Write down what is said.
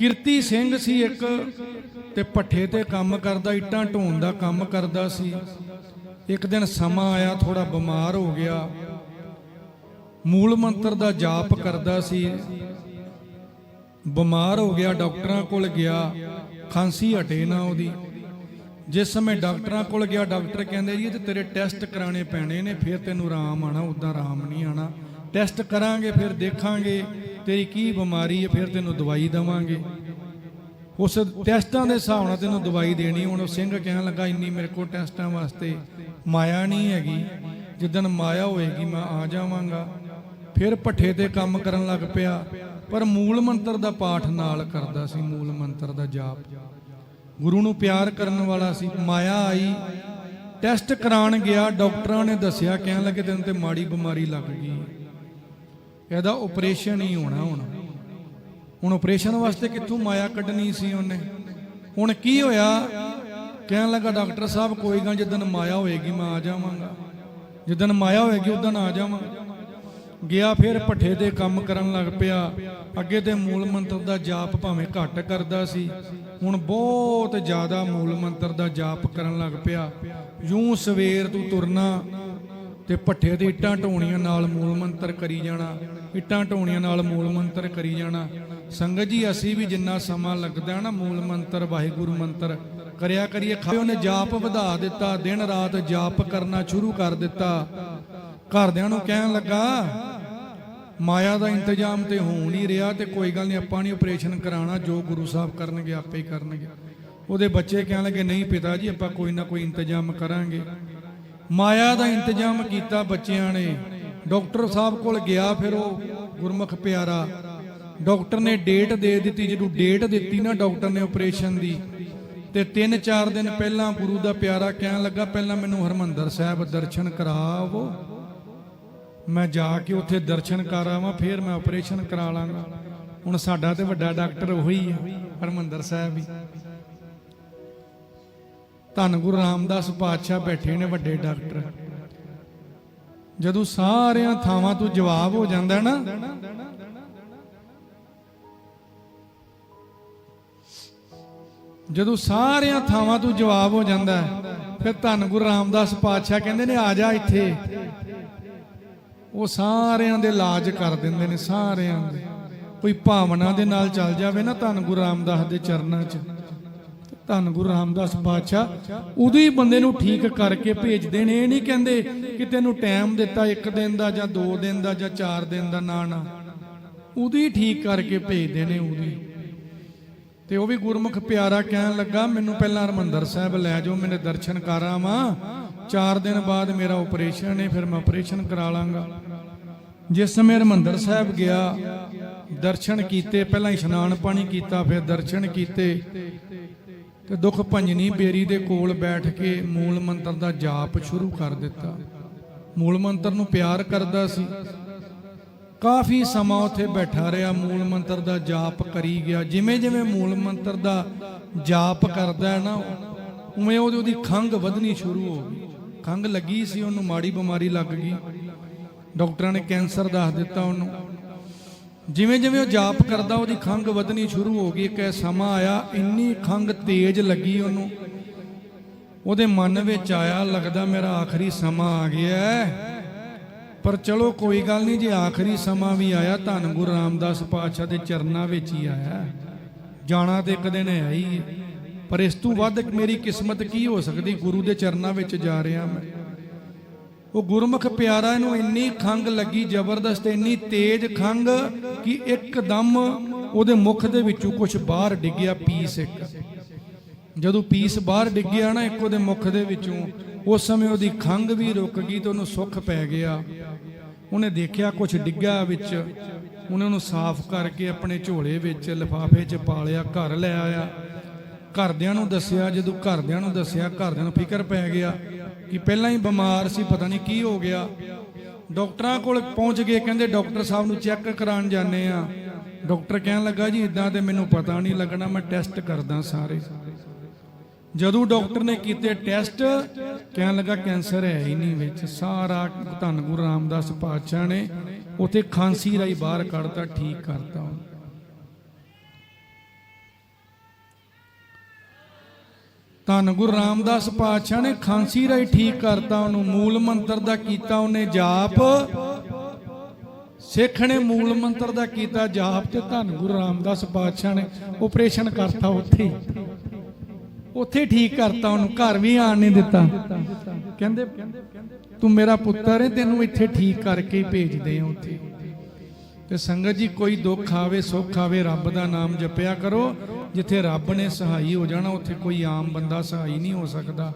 ਕਿਰਤੀ ਸਿੰਘ ਸੀ ਇੱਕ ਤੇ ਪੱਠੇ ਤੇ ਕੰਮ ਕਰਦਾ, ਇੱਟਾਂ ਢੋਣ ਦਾ ਕੰਮ ਕਰਦਾ ਸੀ। ਇੱਕ ਦਿਨ ਸਮਾਂ ਆਇਆ ਥੋੜਾ ਬਿਮਾਰ ਹੋ ਗਿਆ। ਮੂਲ ਮੰਤਰ ਦਾ ਜਾਪ ਕਰਦਾ ਸੀ। ਬਿਮਾਰ ਹੋ ਗਿਆ, ਡਾਕਟਰਾਂ ਕੋਲ ਗਿਆ, ਖਾਂਸੀ ਹਟੇ ਨਾ ਉਹਦੀ। ਜਿਸ ਸਮੇਂ ਡਾਕਟਰਾਂ ਕੋਲ ਗਿਆ, ਡਾਕਟਰ ਕਹਿੰਦੇ, ਜੀ, ਇਹ ਤੇ ਤੇਰੇ ਟੈਸਟ ਕਰਾਣੇ ਪੈਣੇ ਨੇ, ਫਿਰ ਤੈਨੂੰ ਆਰਾਮ ਆਣਾ ਉਦਾਂ ਆਰਾਮ ਨਹੀਂ ਆਣਾ ਟੈਸਟ ਕਰਾਂਗੇ, ਫਿਰ ਦੇਖਾਂਗੇ। ਤੇਰੀ ਕੀ ਬਿਮਾਰੀ ਹੈ, ਫਿਰ ਤੈਨੂੰ ਦਵਾਈ ਦਵਾਂਗੇ। ਉਸ ਟੈਸਟਾਂ ਦੇ ਹਿਸਾਬ ਨਾਲ ਤੈਨੂੰ ਦਵਾਈ ਦੇਣੀ, ਹੁਣ ਸਿੰਘ ਕਹਿਣ ਲੱਗਾ, ਇੰਨੀ ਮੇਰੇ ਕੋਲ ਟੈਸਟਾਂ ਵਾਸਤੇ ਮਾਇਆ ਨਹੀਂ ਹੈਗੀ। ਜਿੱਦਣ ਮਾਇਆ ਹੋਏਗੀ, ਮੈਂ ਆ ਜਾਵਾਂਗਾ। ਫਿਰ ਪੱਠੇ ਤੇ ਕੰਮ ਕਰਨ ਲੱਗ ਪਿਆ, ਪਰ ਮੂਲ ਮੰਤਰ ਦਾ ਪਾਠ ਨਾਲ ਕਰਦਾ ਸੀ, ਮੂਲ ਮੰਤਰ ਦਾ ਜਾਪ। ਗੁਰੂ ਨੂੰ ਪਿਆਰ ਕਰਨ ਵਾਲਾ ਸੀ, ਮਾਇਆ ਆਈ। ਟੈਸਟ ਕਰਾਉਣ ਗਿਆ, ਡਾਕਟਰਾਂ ਨੇ ਦੱਸਿਆ, ਕਹਿਣ ਲੱਗੇ ਤੈਨੂੰ ਤੇ ਮਾੜੀ ਬਿਮਾਰੀ ਲੱਗ ਗਈ। ਇਹਦਾ ਆਪਰੇਸ਼ਨ ਹੀ ਹੋਣਾ ਹੁਣ। ਹੁਣ ਆਪਰੇਸ਼ਨ ਵਾਸਤੇ ਕਿੱਥੋਂ ਮਾਇਆ ਕੱਢਣੀ ਸੀ ਉਹਨੇ? ਹੁਣ ਕੀ ਹੋਇਆ? ਕਹਿਣ ਲੱਗਾ, ਡਾਕਟਰ ਸਾਹਿਬ, ਕੋਈ ਗੱਲ ਜਦੋਂ ਮਾਇਆ ਹੋਏਗੀ ਮੈਂ ਆ ਜਾਵਾਂਗਾ। ਜਦੋਂ ਮਾਇਆ ਹੋਏਗੀ, ਉਦੋਂ ਆ ਜਾਵਾਂਗਾ। ਗਿਆ ਫਿਰ ਪੱਠੇ ਦੇ ਕੰਮ ਕਰਨ ਲੱਗ ਪਿਆ। ਅੱਗੇ ਤੇ ਮੂਲ ਮੰਤਰ ਦਾ ਜਾਪ ਭਾਵੇਂ ਘੱਟ ਕਰਦਾ ਸੀ। ਹੁਣ ਬਹੁਤ ਜ਼ਿਆਦਾ ਮੂਲ ਮੰਤਰ ਦਾ ਜਾਪ ਕਰਨ ਲੱਗ ਪਿਆ। ਯੂੰ ਸਵੇਰ ਤੂੰ ਤੁਰਨਾ ਤੇ ਪੱਠੇ ਦੇ ਇੱਟਾਂ ਢੋਣੀਆਂ ਨਾਲ ਮੂਲ ਮੰਤਰ ਕਰੀ ਜਾਣਾ, ਇੱਟਾਂ ਢੋਣੀਆਂ ਨਾਲ ਮੂਲ ਮੰਤਰ ਕਰੀ ਜਾਣਾ। ਸੰਗਤ ਜੀ, ਅਸੀਂ ਵੀ ਜਿੰਨਾ ਸਮਾਂ ਲੱਗਦਾ ਨਾ ਮੂਲ ਮੰਤਰ, ਵਾਹਿਗੁਰੂ ਮੰਤਰ, ਕਰਿਆ ਕਰੀਏ ਖਾ- ਉਹਨੇ ਜਾਪ ਵਧਾ ਦਿੱਤਾ, ਦਿਨ ਰਾਤ ਜਾਪ ਕਰਨਾ ਸ਼ੁਰੂ ਕਰ ਦਿੱਤਾ। ਘਰਦਿਆਂ ਨੂੰ ਕਹਿਣ ਲੱਗਾ, ਮਾਇਆ ਦਾ ਇੰਤਜ਼ਾਮ ਤੇ ਹੋ ਨਹੀਂ ਰਿਹਾ ਤੇ ਕੋਈ ਗੱਲ ਨਹੀਂ, ਆਪਾਂ ਨਹੀਂ ਆਪਰੇਸ਼ਨ ਕਰਾਉਣਾ, ਜੋ ਗੁਰੂ ਸਾਹਿਬ ਕਰਨਗੇ, ਆਪੇ ਹੀ ਕਰਨਗੇ। ਉਹਦੇ ਬੱਚੇ ਕਹਿਣ ਲੱਗੇ, ਨਹੀਂ ਪਿਤਾ ਜੀ, ਆਪਾਂ ਕੋਈ ਨਾ ਕੋਈ ਇੰਤਜ਼ਾਮ ਕਰਾਂਗੇ। ਮਾਇਆ ਦਾ ਇੰਤਜ਼ਾਮ ਕੀਤਾ ਬੱਚਿਆਂ ਨੇ। ਡਾਕਟਰ ਸਾਹਿਬ ਕੋਲ ਗਿਆ ਫਿਰ ਉਹ ਗੁਰਮੁਖ ਪਿਆਰਾ। ਡਾਕਟਰ ਨੇ ਡੇਟ ਦੇ ਦਿੱਤੀ, ਜਦੋਂ ਡੇਟ ਦਿੱਤੀ ਨਾ ਡਾਕਟਰ ਨੇ ਆਪਰੇਸ਼ਨ ਦੀ, ਤੇ 3-4 ਦਿਨ ਪਹਿਲਾਂ ਗੁਰੂ ਦਾ ਪਿਆਰਾ ਕਹਿਣ ਲੱਗਾ, ਪਹਿਲਾਂ ਮੈਨੂੰ ਹਰਮੰਦਰ ਸਾਹਿਬ ਦਰਸ਼ਨ ਕਰਾਵੋ ਮੈਂ ਜਾ ਕੇ ਉੱਥੇ ਦਰਸ਼ਨ ਕਰ ਆਵਾਂ, ਫਿਰ ਮੈਂ ਆਪਰੇਸ਼ਨ ਕਰਾ ਲਾਂਗਾ। ਹੁਣ ਸਾਡਾ ਤੇ ਵੱਡਾ ਡਾਕਟਰ ਉਹੀ ਹੈ ਹਰਮੰਦਰ ਸਾਹਿਬ ਹੀ। ਧੰਨ ਗੁਰੂ ਰਾਮਦਾਸ ਪਾਤਸ਼ਾਹ ਬੈਠੇ ਨੇ ਵੱਡੇ ਡਾਕਟਰ। ਜਦੋਂ ਸਾਰਿਆਂ ਥਾਵਾਂ ਤੋਂ ਜਵਾਬ ਹੋ ਜਾਂਦਾ ਨਾ, ਜਦੋਂ ਸਾਰਿਆਂ ਥਾਵਾਂ ਤੋਂ ਜਵਾਬ ਹੋ ਜਾਂਦਾ, ਫਿਰ ਧੰਨ ਗੁਰੂ ਰਾਮਦਾਸ ਪਾਤਸ਼ਾਹ ਕਹਿੰਦੇ ਨੇ, ਆ ਜਾ ਇੱਥੇ। ਉਹ ਸਾਰਿਆਂ ਦੇ ਇਲਾਜ ਕਰ ਦਿੰਦੇ ਨੇ, ਸਾਰਿਆਂ ਦੇ। ਕੋਈ ਭਾਵਨਾ ਦੇ ਨਾਲ ਚੱਲ ਜਾਵੇ ਨਾ ਧੰਨ ਗੁਰੂ ਰਾਮਦਾਸ ਦੇ ਚਰਨਾਂ 'ਚ। ਧੰਨ ਗੁਰੂ ਰਾਮਦਾਸ ਪਾਤਸ਼ਾਹ, ਉਦੋਂ ਹੀ ਬੰਦੇ ਨੂੰ ਠੀਕ ਕਰਕੇ ਭੇਜਦੇ ਨੇ। ਇਹ ਨਹੀਂ ਕਹਿੰਦੇ ਕਿ ਤੈਨੂੰ ਟਾਈਮ ਦਿੱਤਾ ਇੱਕ ਦਿਨ ਦਾ ਜਾਂ ਦੋ ਦਿਨ ਦਾ ਜਾਂ ਚਾਰ ਦਿਨ ਦਾ ਨਾ ਨਾ। ਉਦੋਂ ਹੀ ਠੀਕ ਕਰਕੇ ਭੇਜਦੇ ਨੇ ਉਦੋਂ ਤੇ ਉਹ ਵੀ ਗੁਰਮੁਖ ਪਿਆਰਾ ਕਹਿਣ ਲੱਗਾ, ਮੈਨੂੰ ਪਹਿਲਾਂ ਹਰਮੰਦਰ ਸਾਹਿਬ ਲੈ ਜਾਓ, ਮੈਨੇ ਦਰਸ਼ਨ ਕਰਾਂ ਵਾਂ। ਚਾਰ ਦਿਨ ਬਾਅਦ ਮੇਰਾ ਆਪਰੇਸ਼ਨ ਹੈ ਫਿਰ ਮੈਂ ਆਪਰੇਸ਼ਨ ਕਰਾ ਲਾਂਗਾ। ਜਿਸ ਸਮੇਂ ਹਰਮੰਦਰ ਸਾਹਿਬ ਗਿਆ, ਦਰਸ਼ਨ ਕੀਤੇ, ਪਹਿਲਾਂ ਇਸ਼ਨਾਨ ਪਾਣੀ ਕੀਤਾ, ਫਿਰ ਦਰਸ਼ਨ ਕੀਤੇ। ਤੇ ਦੁੱਖ ਭੰਜਨੀ ਬੇਰੀ ਦੇ ਕੋਲ ਬੈਠ ਕੇ ਮੂਲ ਮੰਤਰ ਦਾ ਜਾਪ ਸ਼ੁਰੂ ਕਰ ਦਿੱਤਾ। ਮੂਲ ਮੰਤਰ ਨੂੰ ਪਿਆਰ ਕਰਦਾ ਸੀ। ਕਾਫੀ ਸਮਾਂ ਉੱਥੇ ਬੈਠਾ ਰਿਹਾ, ਮੂਲ ਮੰਤਰ ਦਾ ਜਾਪ ਕਰੀ ਗਿਆ। ਜਿਵੇਂ ਜਿਵੇਂ ਮੂਲ ਮੰਤਰ ਦਾ ਜਾਪ ਕਰਦਾ ਹੈ ਨਾ, ਉਵੇਂ ਉਹਦੀ ਉਹਦੀ ਖੰਗ ਵਧਣੀ ਸ਼ੁਰੂ ਹੋ ਗਈ। ਖੰਗ ਲੱਗੀ ਸੀ ਉਹਨੂੰ, ਮਾੜੀ ਬਿਮਾਰੀ ਲੱਗ ਗਈ। ਡਾਕਟਰਾਂ ਨੇ ਕੈਂਸਰ ਦੱਸ ਦਿੱਤਾ ਉਹਨੂੰ। ਜਿਵੇਂ ਜਿਵੇਂ ਉਹ ਜਾਪ ਕਰਦਾ, ਉਹਦੀ ਖੰਗ ਵਧਣੀ ਸ਼ੁਰੂ ਹੋ ਗਈ, ਇੱਕ ਸਮਾਂ ਆਇਆ, ਇੰਨੀ ਖੰਗ ਤੇਜ਼ ਲੱਗੀ ਉਹਨੂੰ। ਉਹਦੇ ਮਨ ਵਿੱਚ ਆਇਆ, ਲੱਗਦਾ ਮੇਰਾ ਆਖਰੀ ਸਮਾਂ ਆ ਗਿਆ ਪਰ ਚਲੋ, ਕੋਈ ਗੱਲ ਨਹੀਂ, ਜੇ ਆਖਰੀ ਸਮਾਂ ਵੀ ਆਇਆ, ਧੰਨ ਗੁਰੂ ਰਾਮਦਾਸ ਪਾਤਸ਼ਾਹ ਦੇ ਚਰਨਾਂ ਵਿੱਚ ਹੀ ਆਇਆ। ਜਾਣਾ ਤੇ ਇੱਕ ਦਿਨ ਹੈ ਹੀ। ਪਰ ਇਸ ਤੋਂ ਵੱਧ ਮੇਰੀ ਕਿਸਮਤ ਕੀ ਹੋ ਸਕਦੀ? ਗੁਰੂ ਦੇ ਚਰਨਾਂ ਵਿੱਚ ਜਾ ਰਿਹਾ ਮੈਂ। ਉਹ ਗੁਰਮੁਖ ਪਿਆਰਾ ਇਹਨੂੰ ਇੰਨੀ ਖੰਗ ਲੱਗੀ ਜ਼ਬਰਦਸਤ, ਇੰਨੀ ਤੇਜ਼ ਖੰਗ ਕਿ ਇੱਕਦਮ ਉਹਦੇ ਮੁਖ ਦੇ ਵਿੱਚੋਂ ਕੁਝ ਬਾਹਰ ਡਿੱਗਿਆ ਪੀਸ ਇੱਕ। ਜਦੋਂ ਪੀਸ ਬਾਹਰ ਡਿੱਗਿਆ ਨਾ ਇੱਕ ਉਹਦੇ ਮੁਖ ਦੇ ਵਿੱਚੋਂ, ਉਸ ਸਮੇਂ ਉਹਦੀ ਖੰਗ ਵੀ ਰੁਕ ਗਈ ਤੇ ਉਹਨੂੰ ਸੁੱਖ ਪੈ ਗਿਆ। ਉਹਨੇ ਦੇਖਿਆ ਕੁਝ ਡਿੱਗਾ ਵਿੱਚ। ਉਹਨੇ ਉਹਨੂੰ ਸਾਫ਼ ਕਰਕੇ ਆਪਣੇ ਝੋਲੇ ਵਿੱਚ ਲਿਫਾਫੇ 'ਚ ਪਾ ਲਿਆ ਘਰ ਲੈ ਆਇਆ। ਘਰਦਿਆਂ ਨੂੰ ਦੱਸਿਆ, ਜਦੋਂ ਘਰਦਿਆਂ ਨੂੰ ਦੱਸਿਆ, ਘਰਦਿਆਂ ਨੂੰ ਫਿਕਰ ਪੈ ਗਿਆ। ਕਿ ਪਹਿਲਾਂ ਹੀ ਬਿਮਾਰ ਸੀ, ਪਤਾ ਨਹੀਂ ਕੀ ਹੋ ਗਿਆ। ਡਾਕਟਰਾਂ ਕੋਲ ਪਹੁੰਚ ਗਏ, ਕਹਿੰਦੇ ਡਾਕਟਰ ਸਾਹਿਬ ਨੂੰ ਚੈੱਕ ਕਰਾਉਣ ਜਾਂਦੇ ਆ। ਡਾਕਟਰ ਕਹਿਣ ਲੱਗਾ, ਜੀ ਇਦਾਂ ਤੇ ਮੈਨੂੰ ਪਤਾ ਨਹੀਂ ਲੱਗਣਾ, ਮੈਂ ਟੈਸਟ ਕਰਦਾ ਸਾਰੇ। ਜਦੋਂ ਡਾਕਟਰ ਨੇ ਕੀਤੇ ਟੈਸਟ, ਕਹਿਣ ਲੱਗਾ, ਕੈਂਸਰ ਹੈ ਹੀ ਨਹੀਂ ਵਿੱਚ। ਸਾਰਾ ਧੰਨ ਗੁਰੂ ਰਾਮਦਾਸ ਪਾਤਸ਼ਾਹ ਨੇ ਉਥੇ ਖਾਂਸੀ ਰਾਈ ਬਾਹਰ ਕੱਢਤਾ, ਠੀਕ ਕਰਤਾ ਉਹਨੂੰ। ਧੰਨ ਗੁਰੂ ਰਾਮਦਾਸ ਪਾਤਸ਼ਾਹ ਨੇ ਖਾਂਸੀ ਰਾਈ ਠੀਕ ਕਰਤਾ, ਉਹਨੂੰ ਮੂਲ ਮੰਤਰ ਦਾ ਕੀਤਾ, ਉਹਨੇ ਜਾਪ। ਸਿੱਖ ਨੇ ਮੂਲ ਮੰਤਰ ਦਾ ਕੀਤਾ ਜਾਪ ਤੇ ਧੰਨ ਗੁਰੂ ਰਾਮਦਾਸ ਪਾਤਸ਼ਾਹ ਨੇ ਆਪਰੇਸ਼ਨ ਕਰਤਾ ਉੱਥੇ। ਉੱਥੇ ਠੀਕ ਕਰਤਾ, ਉਹਨੂੰ ਘਰ ਵੀ ਆਣ ਨਹੀਂ ਦਿੱਤਾ। ਕਹਿੰਦੇ, ਤੂੰ ਮੇਰਾ ਪੁੱਤਰ ਹੈ ਤੈਨੂੰ ਇੱਥੇ ਠੀਕ ਕਰਕੇ ਭੇਜਦੇ ਆ ਉੱਥੇ। ਤੇ ਸੰਗਤ ਜੀ, ਕੋਈ ਦੁੱਖ ਆਵੇ, ਸੁੱਖ ਆਵੇ, ਰੱਬ ਦਾ ਨਾਮ ਜਪਿਆ ਕਰੋ। ਜਿੱਥੇ ਰੱਬ ਨੇ ਸਹਾਈ ਹੋ ਜਾਣਾ ਉੱਥੇ ਕੋਈ ਆਮ ਬੰਦਾ ਸਹਾਈ ਨਹੀਂ ਹੋ ਸਕਦਾ।